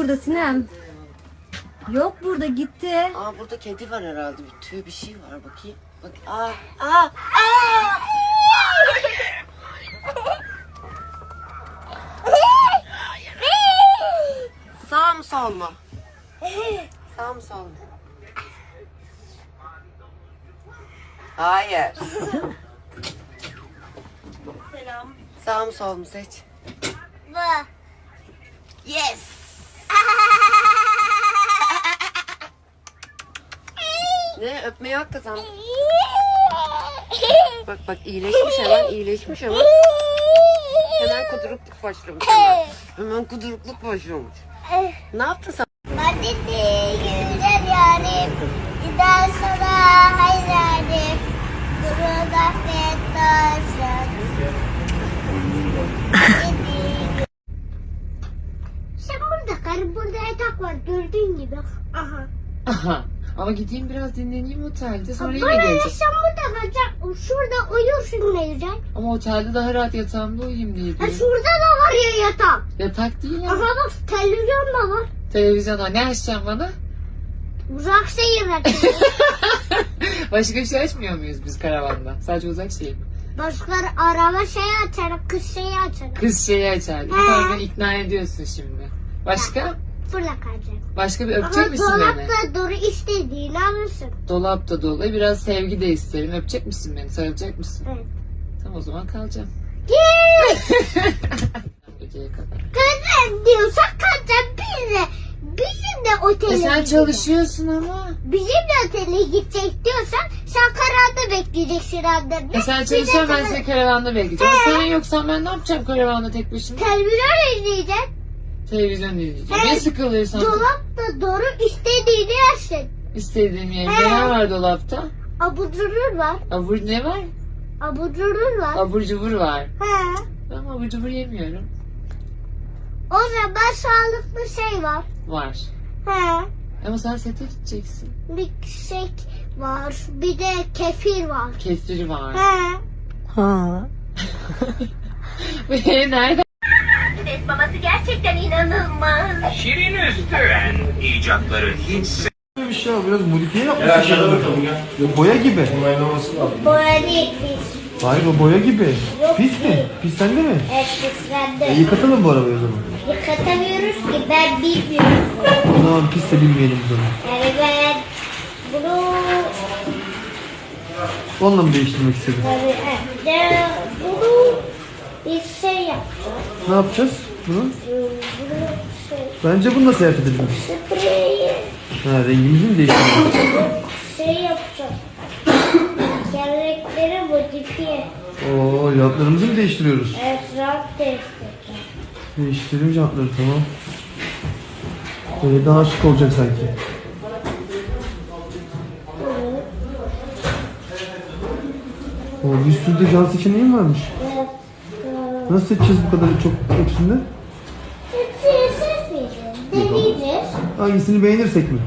burada Sinem. Yok burada gitti. Aa burada kedi var herhalde. Bir tüy bir şey var bakayım. Bak aa aa aa. Sağ mı sol mu? Sağ mı sol mu? Hayır. Selam. Sağ mı sol mu seç. Bu. Yes. Yok kızım. Bak bak iyileşmiş hemen iyileşmiş hemen. Hemen kudurukluk başlamış hemen. Hemen kudurukluk başlamış. Ne yaptın sen? Ben de güzel yarim. Gider sonra olsun. Sen burada kal. Burada yatak var. Gördüğün gibi. Aha. Aha. Ama gideyim biraz dinleneyim otelde sonra yine Bana geleceğim. sen burada kalacaksın. Şurada uyursun güzel. Ama otelde daha rahat yatağımda uyuyayım diye Ha, diyorum. şurada da var ya yatak. Yatak değil Aha ama. bak televizyon da var. Televizyona ne açacaksın bana? Uzak şehir açıyor. Başka bir şey açmıyor muyuz biz karavanda? Sadece uzak şey mi? Başka araba şeyi açarım, kız şeyi açarım. Kız şeyi açardı. He. Tamam beni ikna ediyorsun şimdi. Başka? Burada kalacak. Başka bir Ama öpecek misin beni? dolapta doğru istediğini alırsın. Dolapta dolu. Biraz sevgi de isterim. Öpecek misin beni? Sarılacak mısın? Evet. Tamam o zaman kalacağım. Git! Geceye kadar. Kızım diyorsan kalacak bize. Bizim de otele E sen gideceğiz. çalışıyorsun ama. Bizim de otele gidecek diyorsan sen kararda bekleyeceksin annemle. E sen Biz çalışıyorsun ben seni karavanda bekleyeceğim. Sen yoksan ben ne yapacağım karavanda tek başıma? Televizyon izleyeceksin. Televizyon izleyeceğim. Ne sıkılıyorsan Dolapta doğru istediğini yersin. istediğim yerde He. ne var dolapta? Abudurur var. Abur ne var? Abudurur var. Abur cubur var. He. Ben abur cubur yemiyorum. O zaman sağlıklı şey var. Var. He. Ama sen sete gideceksin. Milkshake var. Bir de kefir var. Kesiri var. He. Ve nerede? Babası gerçekten inanılmaz. Şirin Üstüren icatları hiç bir şey abi biraz modifiye yapmışsın. Gel bakalım gel. Boya gibi. Boya değil pis. Hayır o boya gibi. Pis mi? Pis sende mi? Evet pislendi. E, yıkatalım bu arabayı o zaman. Yıkatamıyoruz ki ben bilmiyorum. O zaman pis de bilmeyelim o zaman. Yani ben bunu Onunla mı değiştirmek istedin? tabii evet, de bunu bir şey yapacağız. Ne yapacağız bunu? Bunu şey Bence bununla seyahat edelim. Ha rengimizi mi değiştirelim? şey yapacağız. Kelekleri modifiye. Oo jantlarımızı mı değiştiriyoruz? Etraf değiştireceğim. Değiştirelim jantları tamam. Böyle daha şık olacak sanki. Oo, bir sürü de jant seçeneğim varmış. Evet. Nasıl seçeceğiz bu kadar çok Hepsini seçmeyeceğiz. Deneyeceğiz. Hangisini beğenirsek mi?